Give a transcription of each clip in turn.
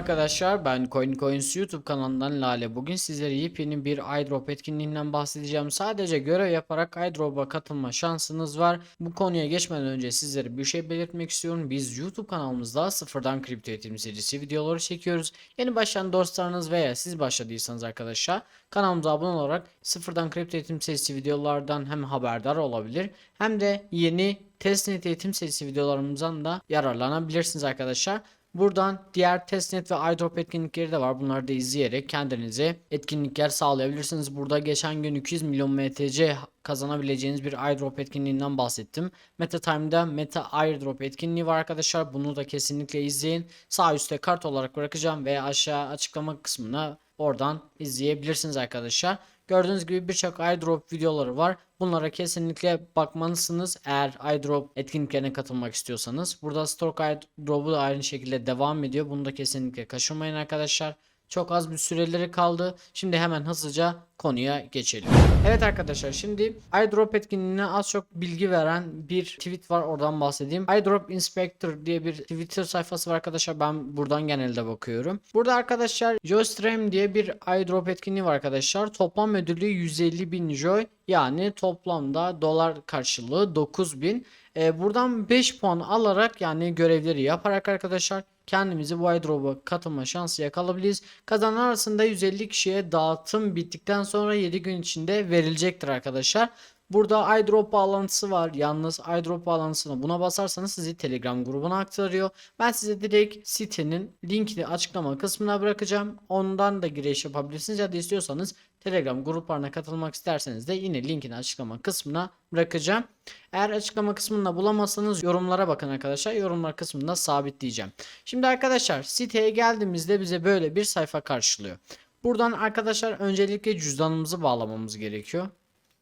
arkadaşlar ben Coin Coins YouTube kanalından Lale. Bugün sizlere yepyeni bir iDrop etkinliğinden bahsedeceğim. Sadece görev yaparak iDrop'a katılma şansınız var. Bu konuya geçmeden önce sizlere bir şey belirtmek istiyorum. Biz YouTube kanalımızda sıfırdan kripto eğitim serisi videoları çekiyoruz. Yeni başlayan dostlarınız veya siz başladıysanız arkadaşlar kanalımıza abone olarak sıfırdan kripto eğitim serisi videolardan hem haberdar olabilir hem de yeni testnet eğitim serisi videolarımızdan da yararlanabilirsiniz arkadaşlar. Buradan diğer testnet ve iDrop etkinlikleri de var. Bunları da izleyerek kendinize etkinlikler sağlayabilirsiniz. Burada geçen gün 200 milyon MTC kazanabileceğiniz bir iDrop etkinliğinden bahsettim. MetaTime'da Meta airdrop etkinliği var arkadaşlar. Bunu da kesinlikle izleyin. Sağ üstte kart olarak bırakacağım veya aşağı açıklama kısmına oradan izleyebilirsiniz arkadaşlar. Gördüğünüz gibi birçok iDrop videoları var. Bunlara kesinlikle bakmalısınız eğer iDrop etkinliklerine katılmak istiyorsanız. Burada Stock iDrop'u da aynı şekilde devam ediyor. Bunu da kesinlikle kaçırmayın arkadaşlar. Çok az bir süreleri kaldı. Şimdi hemen hızlıca konuya geçelim. Evet arkadaşlar şimdi iDrop etkinliğine az çok bilgi veren bir tweet var oradan bahsedeyim. iDrop Inspector diye bir Twitter sayfası var arkadaşlar. Ben buradan genelde bakıyorum. Burada arkadaşlar Joystream diye bir iDrop etkinliği var arkadaşlar. Toplam ödülü 150 bin Joy yani toplamda dolar karşılığı 9000. Ee, buradan 5 puan alarak yani görevleri yaparak arkadaşlar kendimizi bu iDrop'a katılma şansı yakalabiliriz. Kazanan arasında 150 kişiye dağıtım bittikten sonra 7 gün içinde verilecektir arkadaşlar. Burada iDrop bağlantısı var. Yalnız iDrop bağlantısına buna basarsanız sizi Telegram grubuna aktarıyor. Ben size direkt sitenin linkini açıklama kısmına bırakacağım. Ondan da giriş yapabilirsiniz ya da istiyorsanız Telegram gruplarına katılmak isterseniz de yine linkini açıklama kısmına bırakacağım. Eğer açıklama kısmında bulamazsanız yorumlara bakın arkadaşlar. Yorumlar kısmında sabitleyeceğim. Şimdi arkadaşlar siteye geldiğimizde bize böyle bir sayfa karşılıyor. Buradan arkadaşlar öncelikle cüzdanımızı bağlamamız gerekiyor.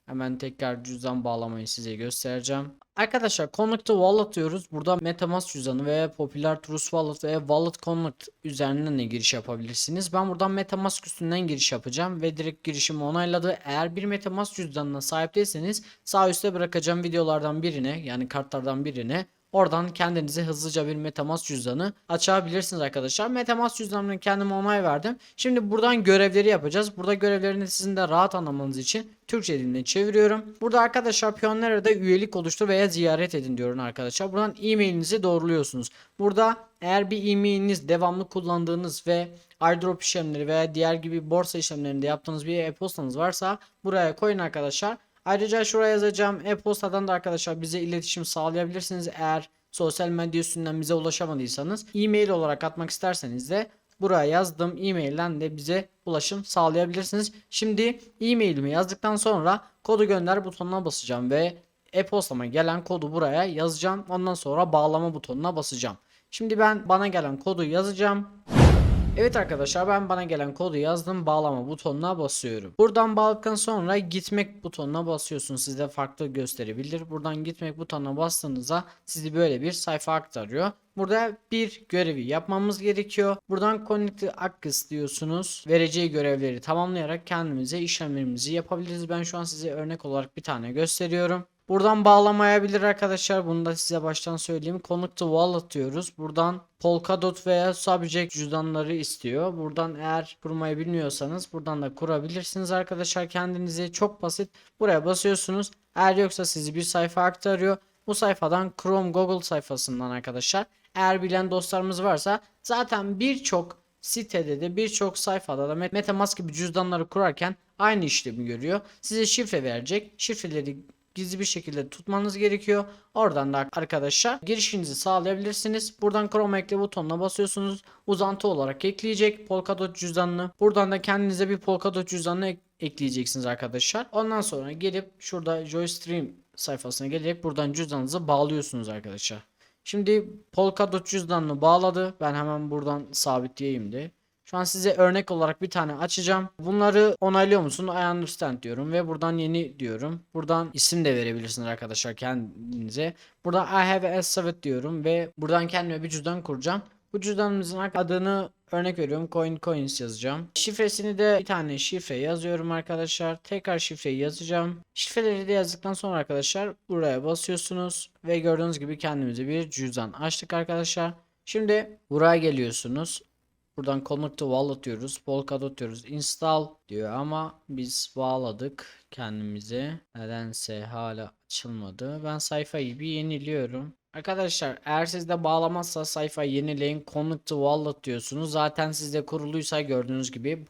Hemen tekrar cüzdan bağlamayı size göstereceğim. Arkadaşlar Connect to Wallet diyoruz. Burada Metamask cüzdanı veya Popular Trust Wallet veya Wallet Connect üzerinden de giriş yapabilirsiniz. Ben buradan Metamask üstünden giriş yapacağım ve direkt girişimi onayladı. Eğer bir Metamask cüzdanına sahip değilseniz sağ üstte bırakacağım videolardan birine yani kartlardan birine Oradan kendinize hızlıca bir Metamask cüzdanı açabilirsiniz arkadaşlar. Metamask cüzdanını kendime onay verdim. Şimdi buradan görevleri yapacağız. Burada görevlerini sizin de rahat anlamanız için Türkçe diline çeviriyorum. Burada arkadaşlar Pioneer'da üyelik oluştur veya ziyaret edin diyorum arkadaşlar. Buradan e-mailinizi doğruluyorsunuz. Burada eğer bir e-mailiniz devamlı kullandığınız ve airdrop işlemleri veya diğer gibi borsa işlemlerinde yaptığınız bir e-postanız varsa buraya koyun arkadaşlar. Ayrıca şuraya yazacağım e-postadan da arkadaşlar bize iletişim sağlayabilirsiniz. Eğer sosyal medya üstünden bize ulaşamadıysanız e-mail olarak atmak isterseniz de buraya yazdığım e-mailden de bize ulaşım sağlayabilirsiniz. Şimdi e-mailimi yazdıktan sonra kodu gönder butonuna basacağım ve e-postama gelen kodu buraya yazacağım. Ondan sonra bağlama butonuna basacağım. Şimdi ben bana gelen kodu yazacağım. Evet arkadaşlar ben bana gelen kodu yazdım bağlama butonuna basıyorum. Buradan bağladıktan sonra gitmek butonuna basıyorsunuz. Sizde farklı gösterebilir. Buradan gitmek butonuna bastığınızda sizi böyle bir sayfa aktarıyor. Burada bir görevi yapmamız gerekiyor. Buradan Connect Access diyorsunuz. Vereceği görevleri tamamlayarak kendimize işlemlerimizi yapabiliriz. Ben şu an size örnek olarak bir tane gösteriyorum. Buradan bağlamayabilir arkadaşlar. Bunu da size baştan söyleyeyim. Connect to Wallet diyoruz. Buradan Polkadot veya Subject cüzdanları istiyor. Buradan eğer kurmayı bilmiyorsanız buradan da kurabilirsiniz arkadaşlar kendinize. Çok basit. Buraya basıyorsunuz. Eğer yoksa sizi bir sayfa aktarıyor. Bu sayfadan Chrome Google sayfasından arkadaşlar. Eğer bilen dostlarımız varsa zaten birçok sitede de birçok sayfada da Metamask gibi cüzdanları kurarken aynı işlemi görüyor. Size şifre verecek. Şifreleri gizli bir şekilde tutmanız gerekiyor. Oradan da arkadaşlar girişinizi sağlayabilirsiniz. Buradan Chrome ekle butonuna basıyorsunuz. Uzantı olarak ekleyecek Polkadot cüzdanını. Buradan da kendinize bir Polkadot cüzdanını ek ekleyeceksiniz arkadaşlar. Ondan sonra gelip şurada Joystream sayfasına gelerek buradan cüzdanınızı bağlıyorsunuz arkadaşlar. Şimdi Polkadot cüzdanını bağladı. Ben hemen buradan sabitleyeyim de. Şu an size örnek olarak bir tane açacağım. Bunları onaylıyor musun? I understand diyorum ve buradan yeni diyorum. Buradan isim de verebilirsiniz arkadaşlar kendinize. Burada I have a Savit diyorum ve buradan kendime bir cüzdan kuracağım. Bu cüzdanımızın adını örnek veriyorum. Coin Coins yazacağım. Şifresini de bir tane şifre yazıyorum arkadaşlar. Tekrar şifreyi yazacağım. Şifreleri de yazdıktan sonra arkadaşlar buraya basıyorsunuz ve gördüğünüz gibi kendimize bir cüzdan açtık arkadaşlar. Şimdi buraya geliyorsunuz. Buradan connect to wallet diyoruz. Polkadot diyoruz. Install diyor ama biz bağladık kendimize. Nedense hala açılmadı. Ben sayfayı bir yeniliyorum. Arkadaşlar eğer sizde bağlamazsa sayfayı yenileyin. Connect to wallet diyorsunuz. Zaten sizde kuruluysa gördüğünüz gibi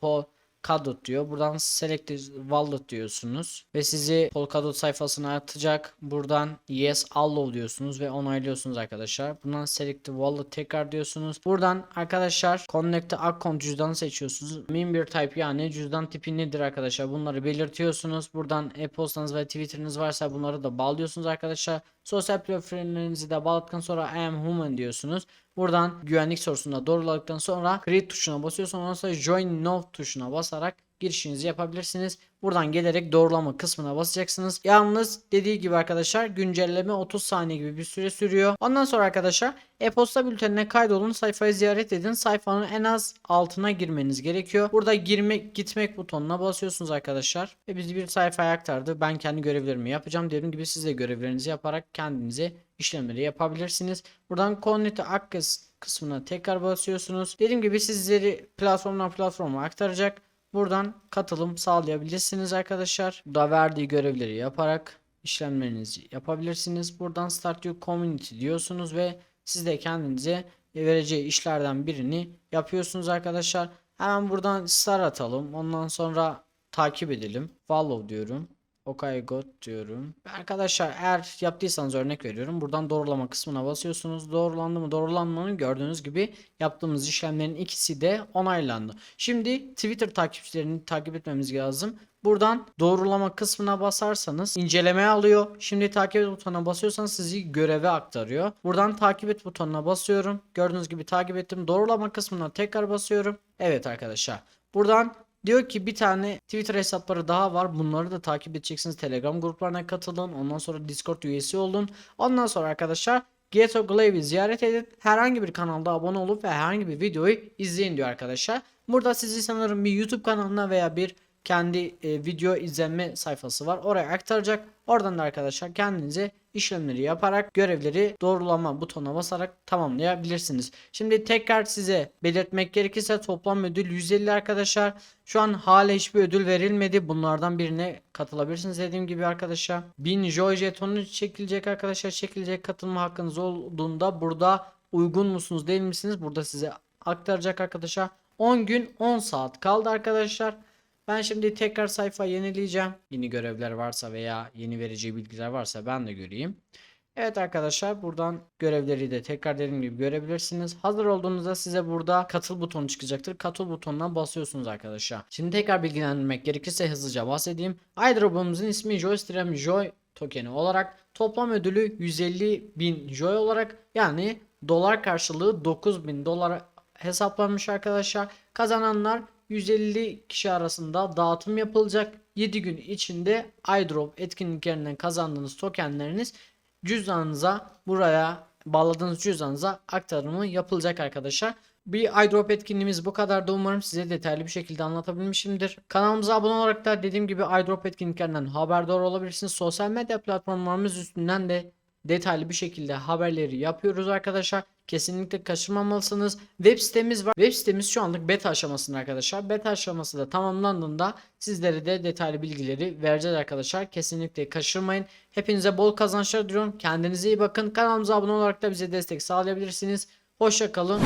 Polkadot diyor. Buradan select wallet diyorsunuz ve sizi Polkadot sayfasına atacak. Buradan yes allow diyorsunuz ve onaylıyorsunuz arkadaşlar. Buradan select wallet tekrar diyorsunuz. Buradan arkadaşlar connect account cüzdanı seçiyorsunuz. Member type yani cüzdan tipi nedir arkadaşlar? Bunları belirtiyorsunuz. Buradan e-postanız ve Twitter'ınız varsa bunları da bağlıyorsunuz arkadaşlar. Sosyal profillerinizi de bağladıktan sonra I am human diyorsunuz. Buradan güvenlik sorusunda doğruladıktan sonra create tuşuna basıyorsunuz. Ondan sonra join now tuşuna basarak girişinizi yapabilirsiniz. Buradan gelerek doğrulama kısmına basacaksınız. Yalnız dediği gibi arkadaşlar güncelleme 30 saniye gibi bir süre sürüyor. Ondan sonra arkadaşlar e-posta bültenine kaydolun sayfayı ziyaret edin. Sayfanın en az altına girmeniz gerekiyor. Burada girmek gitmek butonuna basıyorsunuz arkadaşlar. Ve bizi bir sayfaya aktardı. Ben kendi görevlerimi yapacağım. Dediğim gibi siz de görevlerinizi yaparak kendinize işlemleri yapabilirsiniz. Buradan Connect Access kısmına tekrar basıyorsunuz. Dediğim gibi sizleri platformdan platforma aktaracak. Buradan katılım sağlayabilirsiniz arkadaşlar. Burada verdiği görevleri yaparak işlemlerinizi yapabilirsiniz. Buradan Start Your Community diyorsunuz ve siz de kendinize vereceği işlerden birini yapıyorsunuz arkadaşlar. Hemen buradan start atalım. Ondan sonra takip edelim. Follow diyorum. Okay got diyorum. Arkadaşlar eğer yaptıysanız örnek veriyorum. Buradan doğrulama kısmına basıyorsunuz. Doğrulandı mı doğrulanmanın gördüğünüz gibi yaptığımız işlemlerin ikisi de onaylandı. Şimdi Twitter takipçilerini takip etmemiz lazım. Buradan doğrulama kısmına basarsanız incelemeye alıyor. Şimdi takip et butonuna basıyorsanız sizi göreve aktarıyor. Buradan takip et butonuna basıyorum. Gördüğünüz gibi takip ettim. Doğrulama kısmına tekrar basıyorum. Evet arkadaşlar. Buradan Diyor ki bir tane Twitter hesapları daha var. Bunları da takip edeceksiniz. Telegram gruplarına katılın. Ondan sonra Discord üyesi olun. Ondan sonra arkadaşlar Geto Glave'i ziyaret edin. Herhangi bir kanalda abone olup ve herhangi bir videoyu izleyin diyor arkadaşlar. Burada sizi sanırım bir YouTube kanalına veya bir kendi e, video izlenme sayfası var. Oraya aktaracak. Oradan da arkadaşlar kendinize işlemleri yaparak görevleri doğrulama butonuna basarak tamamlayabilirsiniz. Şimdi tekrar size belirtmek gerekirse toplam ödül 150 arkadaşlar. Şu an hala hiçbir ödül verilmedi. Bunlardan birine katılabilirsiniz dediğim gibi arkadaşlar. 1000 Joy jetonu çekilecek arkadaşlar. Çekilecek katılma hakkınız olduğunda burada uygun musunuz değil misiniz? Burada size aktaracak arkadaşlar. 10 gün 10 saat kaldı arkadaşlar. Ben şimdi tekrar sayfa yenileyeceğim. Yeni görevler varsa veya yeni vereceği bilgiler varsa ben de göreyim. Evet arkadaşlar buradan görevleri de tekrar dediğim gibi görebilirsiniz. Hazır olduğunuzda size burada katıl butonu çıkacaktır. Katıl butonuna basıyorsunuz arkadaşlar. Şimdi tekrar bilgilendirmek gerekirse hızlıca bahsedeyim. iDrop'umuzun ismi Joystrem Joy tokeni olarak toplam ödülü 150 bin Joy olarak yani dolar karşılığı 9000 dolar hesaplanmış arkadaşlar. Kazananlar 150 kişi arasında dağıtım yapılacak. 7 gün içinde iDrop etkinliklerinden kazandığınız tokenleriniz cüzdanınıza buraya bağladığınız cüzdanınıza aktarımı yapılacak arkadaşlar. Bir iDrop etkinliğimiz bu kadar da umarım size detaylı bir şekilde anlatabilmişimdir. Kanalımıza abone olarak da dediğim gibi iDrop etkinliklerinden haberdar olabilirsiniz. Sosyal medya platformlarımız üstünden de detaylı bir şekilde haberleri yapıyoruz arkadaşlar. Kesinlikle kaçırmamalısınız. Web sitemiz var. Web sitemiz şu anlık beta aşamasında arkadaşlar. Beta aşaması da tamamlandığında sizlere de detaylı bilgileri vereceğiz arkadaşlar. Kesinlikle kaçırmayın. Hepinize bol kazançlar diliyorum. Kendinize iyi bakın. Kanalımıza abone olarak da bize destek sağlayabilirsiniz. Hoşça kalın.